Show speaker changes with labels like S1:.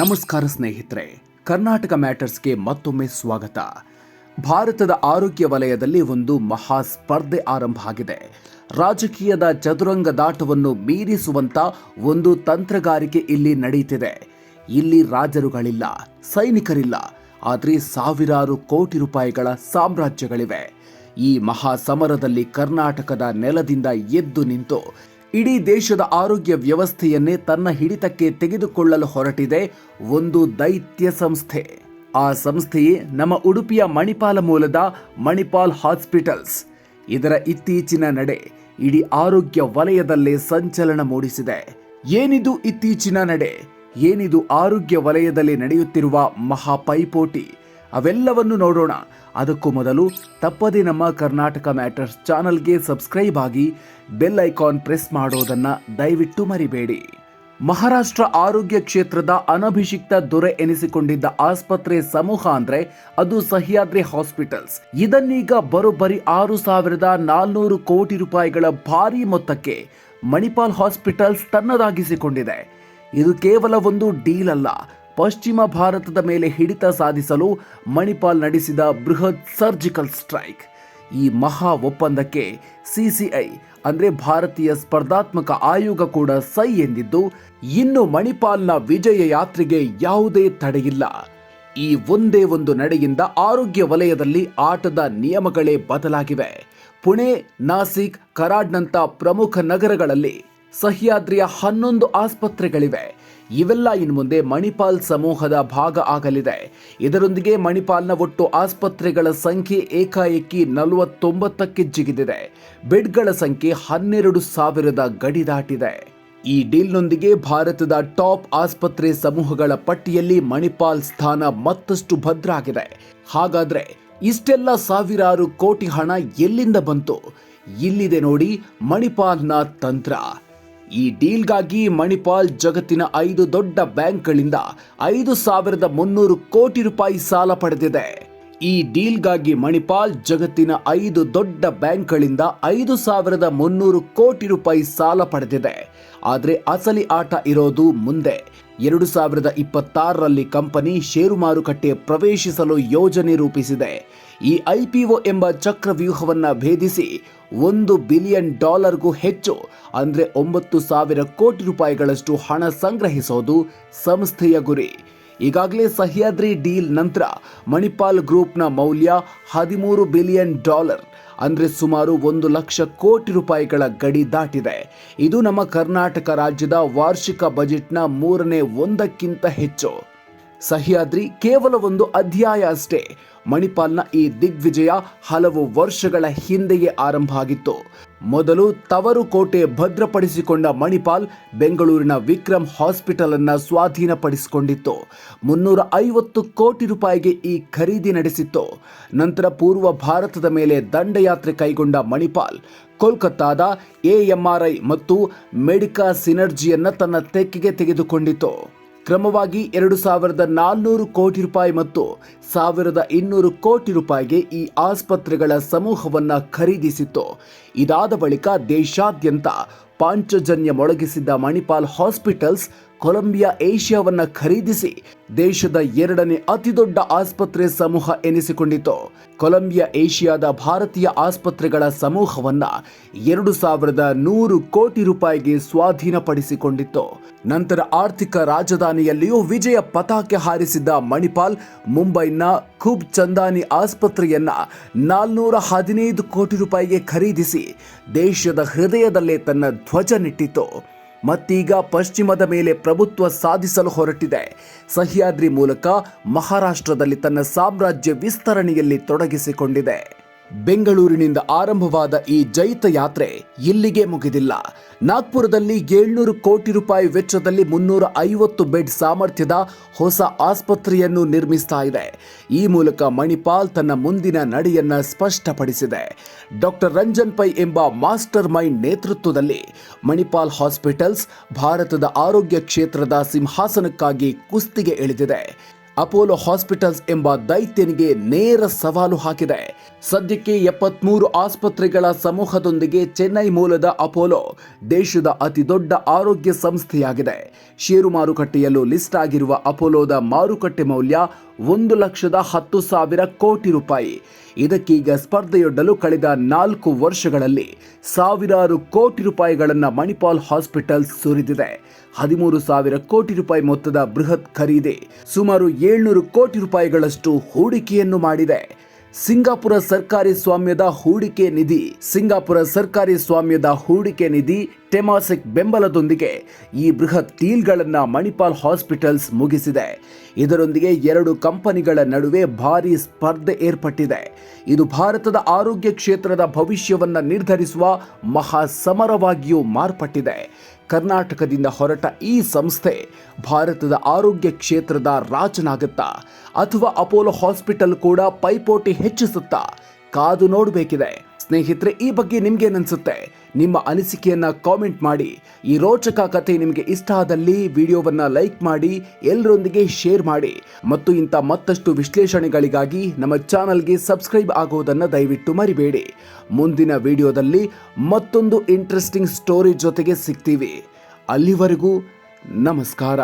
S1: ನಮಸ್ಕಾರ ಸ್ನೇಹಿತರೆ, ಕರ್ನಾಟಕ ಮ್ಯಾಟರ್ಸ್ಗೆ ಮತ್ತೊಮ್ಮೆ ಸ್ವಾಗತ. ಭಾರತದ ಆರೋಗ್ಯ ವಲಯದಲ್ಲಿ ಒಂದು ಮಹಾ ಸ್ಪರ್ಧೆ ಆರಂಭ ಆಗಿದೆ. ರಾಜಕೀಯದ ಚದುರಂಗದಾಟವನ್ನು ಮೀರಿಸುವಂತ ಒಂದು ತಂತ್ರಗಾರಿಕೆ ಇಲ್ಲಿ ನಡೆಯುತ್ತಿದೆ. ಇಲ್ಲಿ ರಾಜರುಗಳಿಲ್ಲ, ಸೈನಿಕರಿಲ್ಲ, ಆದರೆ ಸಾವಿರಾರು ಕೋಟಿ ರೂಪಾಯಿಗಳ ಸಾಮ್ರಾಜ್ಯಗಳಿವೆ. ಈ ಮಹಾ ಸಮರದಲ್ಲಿ ಕರ್ನಾಟಕದ ನೆಲದಿಂದ ಎದ್ದು ನಿಂತು ಇಡೀ ದೇಶದ ಆರೋಗ್ಯ ವ್ಯವಸ್ಥೆಯನ್ನೇ ತನ್ನ ಹಿಡಿತಕ್ಕೆ ತೆಗೆದುಕೊಳ್ಳಲು ಹೊರಟಿದೆ ಒಂದು ದೈತ್ಯ ಸಂಸ್ಥೆ. ಆ ಸಂಸ್ಥೆಯೇ ನಮ್ಮ ಉಡುಪಿಯ ಮಣಿಪಾಲ ಮೂಲದ ಮಣಿಪಾಲ್ ಹಾಸ್ಪಿಟಲ್ಸ್. ಇದರ ಇತ್ತೀಚಿನ ನಡೆ ಇಡೀ ಆರೋಗ್ಯ ವಲಯದಲ್ಲೇ ಸಂಚಲನ ಮೂಡಿಸಿದೆ. ಏನಿದು ಇತ್ತೀಚಿನ ನಡೆ? ಏನಿದು ಆರೋಗ್ಯ ವಲಯದಲ್ಲಿ ನಡೆಯುತ್ತಿರುವ ಮಹಾ ಪೈಪೋಟಿ ಅವೆಲ್ಲವನ್ನು ನೋಡೋಣ. ಅದಕ್ಕೂ ಮೊದಲು ತಪ್ಪದೇ ನಮ್ಮ ಕರ್ನಾಟಕ ಮ್ಯಾಟರ್ಸ್ ಚಾನಲ್ಗೆ ಸಬ್ಸ್ಕ್ರೈಬ್ ಆಗಿ ಬೆಲ್ ಐಕಾನ್ ಪ್ರೆಸ್ ಮಾಡೋದನ್ನು ದಯವಿಟ್ಟು ಮರಿಬೇಡಿ. ಮಹಾರಾಷ್ಟ್ರ ಆರೋಗ್ಯ ಕ್ಷೇತ್ರದ ಅನಭಿಷಿಕ್ತ ದೊರೆ ಎನಿಸಿಕೊಂಡಿದ್ದ ಆಸ್ಪತ್ರೆ ಸಮೂಹ ಅಂದ್ರೆ ಅದು ಸಹ್ಯಾದ್ರಿ ಹಾಸ್ಪಿಟಲ್ಸ್. ಇದನ್ನೀಗ ಬರೋಬ್ಬರಿ ಆರು ಸಾವಿರದ ನಾಲ್ನೂರು ಕೋಟಿ ರೂಪಾಯಿಗಳ ಭಾರಿ ಮೊತ್ತಕ್ಕೆ ಮಣಿಪಾಲ್ ಹಾಸ್ಪಿಟಲ್ಸ್ ತನ್ನದಾಗಿಸಿಕೊಂಡಿದೆ. ಇದು ಕೇವಲ ಒಂದು ಡೀಲ್ ಅಲ್ಲ ಪಶ್ಚಿಮ ಭಾರತದ ಮೇಲೆ ಹಿಡಿತ ಸಾಧಿಸಲು ಮಣಿಪಾಲ್ ನಡೆಸಿದ ಬೃಹತ್ ಸರ್ಜಿಕಲ್ ಸ್ಟ್ರೈಕ್. ಈ ಮಹಾ ಒಪ್ಪಂದಕ್ಕೆ ಸಿಸಿಐ, ಅಂದರೆ ಭಾರತೀಯ ಸ್ಪರ್ಧಾತ್ಮಕ ಆಯೋಗ ಕೂಡ ಸೈ ಎಂದಿದ್ದು, ಇನ್ನು ಮಣಿಪಾಲ್ನ ವಿಜಯ ಯಾತ್ರೆಗೆ ಯಾವುದೇ ತಡೆಯಿಲ್ಲ. ಈ ಒಂದೇ ಒಂದು ನಡೆಯಿಂದ ಆರೋಗ್ಯ ವಲಯದಲ್ಲಿ ಆಟದ ನಿಯಮಗಳೇ ಬದಲಾಗಿವೆ. ಪುಣೆ, ನಾಸಿಕ್ ಕರಾಡ್ನಂತ ಪ್ರಮುಖ ನಗರಗಳಲ್ಲಿ ಸಹ್ಯಾದ್ರಿಯ ಹನ್ನೊಂದು ಆಸ್ಪತ್ರೆಗಳಿವೆ. ಇವೆಲ್ಲ ಇನ್ನು ಮುಂದೆ ಮಣಿಪಾಲ್ ಸಮೂಹದ ಭಾಗ ಆಗಲಿದೆ. ಇದರೊಂದಿಗೆ ಮಣಿಪಾಲ್ನ ಒಟ್ಟು ಆಸ್ಪತ್ರೆಗಳ ಸಂಖ್ಯೆ ಏಕಾಏಕಿ ನಲವತ್ತೊಂಬತ್ತಕ್ಕೆ ಜಿಗಿದಿದೆ. ಬೆಡ್ಗಳ ಸಂಖ್ಯೆ ಹನ್ನೆರಡು ಸಾವಿರದ ಗಡಿ ದಾಟಿದೆ. ಈ ಡೀಲ್ನೊಂದಿಗೆ ಭಾರತದ ಟಾಪ್ ಆಸ್ಪತ್ರೆ ಸಮೂಹಗಳ ಪಟ್ಟಿಯಲ್ಲಿ ಮಣಿಪಾಲ್ ಸ್ಥಾನ ಮತ್ತಷ್ಟು ಭದ್ರ ಆಗಿದೆ ಹಾಗಾದ್ರೆ ಇಷ್ಟೆಲ್ಲ ಸಾವಿರಾರು ಕೋಟಿ ಹಣ ಎಲ್ಲಿಂದ ಬಂತು? ಇಲ್ಲಿದೆ ನೋಡಿ ಮಣಿಪಾಲ್ನ ತಂತ್ರ. ಈ ಡೀಲ್ಗಾಗಿ ಮಣಿಪಾಲ್ ಜಗತ್ತಿನ ಐದು ದೊಡ್ಡ ಬ್ಯಾಂಕ್ಗಳಿಂದ ಐದು ಸಾವಿರದ ಮುನ್ನೂರು ಕೋಟಿ ರೂಪಾಯಿ ಸಾಲ ಪಡೆದಿದೆ. ಈ ಡೀಲ್ಗಾಗಿ ಮಣಿಪಾಲ್ ಜಗತ್ತಿನ ಐದು ದೊಡ್ಡ ಬ್ಯಾಂಕ್ಗಳಿಂದ ಐದು ಸಾವಿರದ ಮುನ್ನೂರು ಕೋಟಿ ರೂಪಾಯಿ ಸಾಲ ಪಡೆದಿದೆ. ಆದರೆ ಅಸಲಿ ಆಟ ಇರೋದು ಮುಂದೆ. ಎರಡು ಸಾವಿರದ ಇಪ್ಪತ್ತಾರರಲ್ಲಿ ಕಂಪನಿ ಷೇರು ಮಾರುಕಟ್ಟೆ ಪ್ರವೇಶಿಸಲು ಯೋಜನೆ ರೂಪಿಸಿದೆ. ಈ ಐಪಿಒ ಎಂಬ ಚಕ್ರವ್ಯೂಹವನ್ನು ಭೇದಿಸಿ ಒಂದು ಬಿಲಿಯನ್ ಡಾಲರ್ಗೂ ಹೆಚ್ಚು, ಅಂದರೆ ಒಂಬತ್ತು ಸಾವಿರ ಕೋಟಿ ರೂಪಾಯಿಗಳಷ್ಟು ಹಣ ಸಂಗ್ರಹಿಸೋದು ಸಂಸ್ಥೆಯ ಗುರಿ. ಈಗಾಗಲೇ ಸಹ್ಯಾದ್ರಿ ಡೀಲ್ ನಂತರ ಮಣಿಪಾಲ್ ಗ್ರೂಪ್ನ ಮೌಲ್ಯ ಹದಿಮೂರು ಬಿಲಿಯನ್ ಡಾಲರ್, ಅಂದರೆ ಸುಮಾರು ಒಂದು ಲಕ್ಷ ಕೋಟಿ ರೂಪಾಯಿಗಳ ಗಡಿ ದಾಟಿದೆ. ಇದು ನಮ್ಮ ಕರ್ನಾಟಕ ರಾಜ್ಯದ ವಾರ್ಷಿಕ ಬಜೆಟ್ನ ಮೂರನೇ ಒಂದಕ್ಕಿಂತ ಹೆಚ್ಚು. ಸಹ್ಯಾದ್ರಿ ಕೇವಲ ಒಂದು ಅಧ್ಯಾಯ ಅಷ್ಟೇ. ಮಣಿಪಾಲ್ನ ಈ ದಿಗ್ವಿಜಯ ಹಲವು ವರ್ಷಗಳ ಹಿಂದೆಯೇ ಆರಂಭ ಆಗಿತ್ತು. ಮೊದಲು ತವರು ಕೋಟೆ ಭದ್ರಪಡಿಸಿಕೊಂಡ ಮಣಿಪಾಲ್ ಬೆಂಗಳೂರಿನ ವಿಕ್ರಮ್ ಹಾಸ್ಪಿಟಲ್ ಅನ್ನ ಸ್ವಾಧೀನಪಡಿಸಿಕೊಂಡಿತ್ತು. ಮುನ್ನೂರ ಐವತ್ತು ಕೋಟಿ ರೂಪಾಯಿಗೆ ಈ ಖರೀದಿ ನಡೆಸಿತ್ತು. ನಂತರ ಪೂರ್ವ ಭಾರತದ ಮೇಲೆ ದಂಡಯಾತ್ರೆ ಕೈಗೊಂಡ ಮಣಿಪಾಲ್, ಕೋಲ್ಕತ್ತಾದ ಎಎಂಆರ್ಐ ಮತ್ತು ಮೆಡಿಕಾ ಸಿನರ್ಜಿಯನ್ನ ತನ್ನ ತೆಕ್ಕೆಗೆ ತೆಗೆದುಕೊಂಡಿತು ಕ್ರಮವಾಗಿ ಎರಡು ಸಾವಿರದ ನಾಲ್ನೂರು ಕೋಟಿ ರೂಪಾಯಿ ಮತ್ತು ಸಾವಿರದ ಇನ್ನೂರು ಕೋಟಿ ರೂಪಾಯಿಗೆ ಈ ಆಸ್ಪತ್ರೆಗಳ ಸಮೂಹವನ್ನು ಖರೀದಿಸಿತ್ತು. ಇದಾದ ಬಳಿಕ ದೇಶಾದ್ಯಂತ ಪಾಂಚಜನ್ಯ ಮೊಳಗಿಸಿದ್ದ ಮಣಿಪಾಲ್ ಹಾಸ್ಪಿಟಲ್ಸ್ ಕೊಲಂಬಿಯಾ ಏಷ್ಯಾವನ್ನು ಖರೀದಿಸಿ ದೇಶದ ಎರಡನೇ ಅತಿದೊಡ್ಡ ಆಸ್ಪತ್ರೆ ಸಮೂಹ ಎನಿಸಿಕೊಂಡಿತು. ಕೊಲಂಬಿಯಾ ಏಷ್ಯಾದ ಭಾರತೀಯ ಆಸ್ಪತ್ರೆಗಳ ಸಮೂಹವನ್ನು ಎರಡು ಸಾವಿರದ ನೂರು ಕೋಟಿ ರೂಪಾಯಿಗೆ ಸ್ವಾಧೀನಪಡಿಸಿಕೊಂಡಿತ್ತು. ನಂತರ ಆರ್ಥಿಕ ರಾಜಧಾನಿಯಲ್ಲಿಯೂ ವಿಜಯ ಪತಾಕೆ ಹಾರಿಸಿದ್ದ ಮಣಿಪಾಲ್ ಮುಂಬೈನ ಖುಬ್ ಚಂದಾನಿ ಆಸ್ಪತ್ರೆಯನ್ನ ನಾಲ್ನೂರ ಹದಿನೈದು ಕೋಟಿ ರೂಪಾಯಿಗೆ ಖರೀದಿಸಿ ದೇಶದ ಹೃದಯದಲ್ಲೇ ತನ್ನ ಧ್ವಜ ನೆಟ್ಟಿತು ಮತ್ತೀಗ ಪಶ್ಚಿಮದ ಮೇಲೆ ಪ್ರಭುತ್ವ ಸಾಧಿಸಲು ಹೊರಟಿದೆ. ಸಹ್ಯಾದ್ರಿ ಮೂಲಕ ಮಹಾರಾಷ್ಟ್ರದಲ್ಲಿ ತನ್ನ ಸಾಮ್ರಾಜ್ಯ ವಿಸ್ತರಣೆಯಲ್ಲಿ ತೊಡಗಿಸಿಕೊಂಡಿದೆ. ಬೆಂಗಳೂರಿನಿಂದ ಆರಂಭವಾದ ಈ ಜೈತ ಯಾತ್ರೆ ಇಲ್ಲಿಗೆ ಮುಗಿದಿಲ್ಲ. ನಾಗ್ಪುರದಲ್ಲಿ ಏಳ್ನೂರು ಕೋಟಿ ರೂಪಾಯಿ ವೆಚ್ಚದಲ್ಲಿ ಮುನ್ನೂರ ಐವತ್ತು ಬೆಡ್ ಸಾಮರ್ಥ್ಯದ ಹೊಸ ಆಸ್ಪತ್ರೆಯನ್ನು ನಿರ್ಮಿಸ್ತಾ ಇದೆ. ಈ ಮೂಲಕ ಮಣಿಪಾಲ್ ತನ್ನ ಮುಂದಿನ ನಡೆಯನ್ನ ಸ್ಪಷ್ಟಪಡಿಸಿದೆ. ಡಾಕ್ಟರ್ ರಂಜನ್ ಪೈ ಎಂಬ ಮಾಸ್ಟರ್ ಮೈಂಡ್ ನೇತೃತ್ವದಲ್ಲಿ ಮಣಿಪಾಲ್ ಹಾಸ್ಪಿಟಲ್ಸ್ ಭಾರತದ ಆರೋಗ್ಯ ಕ್ಷೇತ್ರದ ಸಿಂಹಾಸನಕ್ಕಾಗಿ ಕುಸ್ತಿಗೆ ಇಳಿದಿದೆ. ಅಪೋಲೋ ಹಾಸ್ಪಿಟಲ್ಸ್ ಎಂಬ ದೈತ್ಯನಿಗೆ ನೇರ ಸವಾಲು ಹಾಕಿದೆ. ಸದ್ಯಕ್ಕೆ ಎಪ್ಪತ್ಮೂರು ಆಸ್ಪತ್ರೆಗಳ ಸಮೂಹದೊಂದಿಗೆ ಚೆನ್ನೈ ಮೂಲದ ಅಪೋಲೋ ದೇಶದ ಅತಿದೊಡ್ಡ ಆರೋಗ್ಯ ಸಂಸ್ಥೆಯಾಗಿದೆ. ಷೇರು ಮಾರುಕಟ್ಟೆಯಲ್ಲೂ ಲಿಸ್ಟ್ ಆಗಿರುವ ಅಪೋಲೋದ ಮಾರುಕಟ್ಟೆ ಮೌಲ್ಯ ಒಂದು ಲಕ್ಷದ ಹತ್ತು ಸಾವಿರ ಕೋಟಿ ರೂಪಾಯಿ. ಇದಕ್ಕೀಗ ಸ್ಪರ್ಧೆಯೊಡ್ಡಲು ಕಳೆದ ನಾಲ್ಕು ವರ್ಷಗಳಲ್ಲಿ ಸಾವಿರಾರು ಕೋಟಿ ರೂಪಾಯಿಗಳನ್ನು ಮಣಿಪಾಲ್ ಹಾಸ್ಪಿಟಲ್ ಸುರಿದಿದೆ. ಹದಿಮೂರು ಸಾವಿರ ಕೋಟಿ ರೂಪಾಯಿ ಮೊತ್ತದ ಬೃಹತ್ ಖರೀದಿ, ಸುಮಾರು ಏಳ್ನೂರು ಕೋಟಿ ರೂಪಾಯಿಗಳಷ್ಟು ಹೂಡಿಕೆಯನ್ನು ಮಾಡಿದೆ. ಸಿಂಗಾಪುರ ಸರ್ಕಾರಿ ಸ್ವಾಮ್ಯದ ಹೂಡಿಕೆ ನಿಧಿ. ಸಿಂಗಾಪುರ ಸರ್ಕಾರಿ ಸ್ವಾಮ್ಯದ ಹೂಡಿಕೆ ನಿಧಿ ಟೆಮಾಸಿಕ್ ಬೆಂಬಲದೊಂದಿಗೆ ಈ ಬೃಹತ್ ಟೀಲ್ಗಳನ್ನು ಮಣಿಪಾಲ್ ಹಾಸ್ಪಿಟಲ್ಸ್ ಮುಗಿಸಿದೆ. ಇದರೊಂದಿಗೆ ಎರಡು ಕಂಪನಿಗಳ ನಡುವೆ ಭಾರೀ ಸ್ಪರ್ಧೆ ಏರ್ಪಟ್ಟಿದೆ. ಇದು ಭಾರತದ ಆರೋಗ್ಯ ಕ್ಷೇತ್ರದ ಭವಿಷ್ಯವನ್ನು ನಿರ್ಧರಿಸುವ ಮಹಾ ಸಮರವಾಗಿಯೂ ಮಾರ್ಪಟ್ಟಿದೆ. ಕರ್ನಾಟಕದಿಂದ ಹೊರಟ ಈ ಸಂಸ್ಥೆ ಭಾರತದ ಆರೋಗ್ಯ ಕ್ಷೇತ್ರದ ರಾಜನಾಗುತ್ತಾ ಅಥವಾ ಅಪೋಲೋ ಹಾಸ್ಪಿಟಲ್ ಕೂಡ ಪೈಪೋಟಿ ಹೆಚ್ಚಿಸುತ್ತಾ? ಕಾದು ನೋಡಬೇಕಿದೆ. ಸ್ನೇಹಿತರೆ, ಈ ಬಗ್ಗೆ ನಿಮ್ಗೇನನ್ಸುತ್ತೆ ನಿಮ್ಮ ಅನಿಸಿಕೆಯನ್ನ ಕಾಮೆಂಟ್ ಮಾಡಿ. ಈ ರೋಚಕ ಕಥೆ ನಿಮಗೆ ಇಷ್ಟ ಆದಲ್ಲಿ ವಿಡಿಯೋವನ್ನ ಲೈಕ್ ಮಾಡಿ ಎಲ್ಲರೊಂದಿಗೆ ಶೇರ್ ಮಾಡಿ. ಮತ್ತು ಇಂಥ ಮತ್ತಷ್ಟು ವಿಶ್ಲೇಷಣೆಗಳಿಗಾಗಿ ನಮ್ಮ ಚಾನಲ್ಗೆ ಸಬ್ಸ್ಕ್ರೈಬ್ ಆಗುವುದನ್ನು ದಯವಿಟ್ಟು ಮರಿಬೇಡಿ. ಮುಂದಿನ ವಿಡಿಯೋದಲ್ಲಿ ಮತ್ತೊಂದು ಇಂಟ್ರೆಸ್ಟಿಂಗ್ ಸ್ಟೋರಿ ಜೊತೆಗೆ ಸಿಗ್ತೀವಿ. ಅಲ್ಲಿವರೆಗೂ ನಮಸ್ಕಾರ.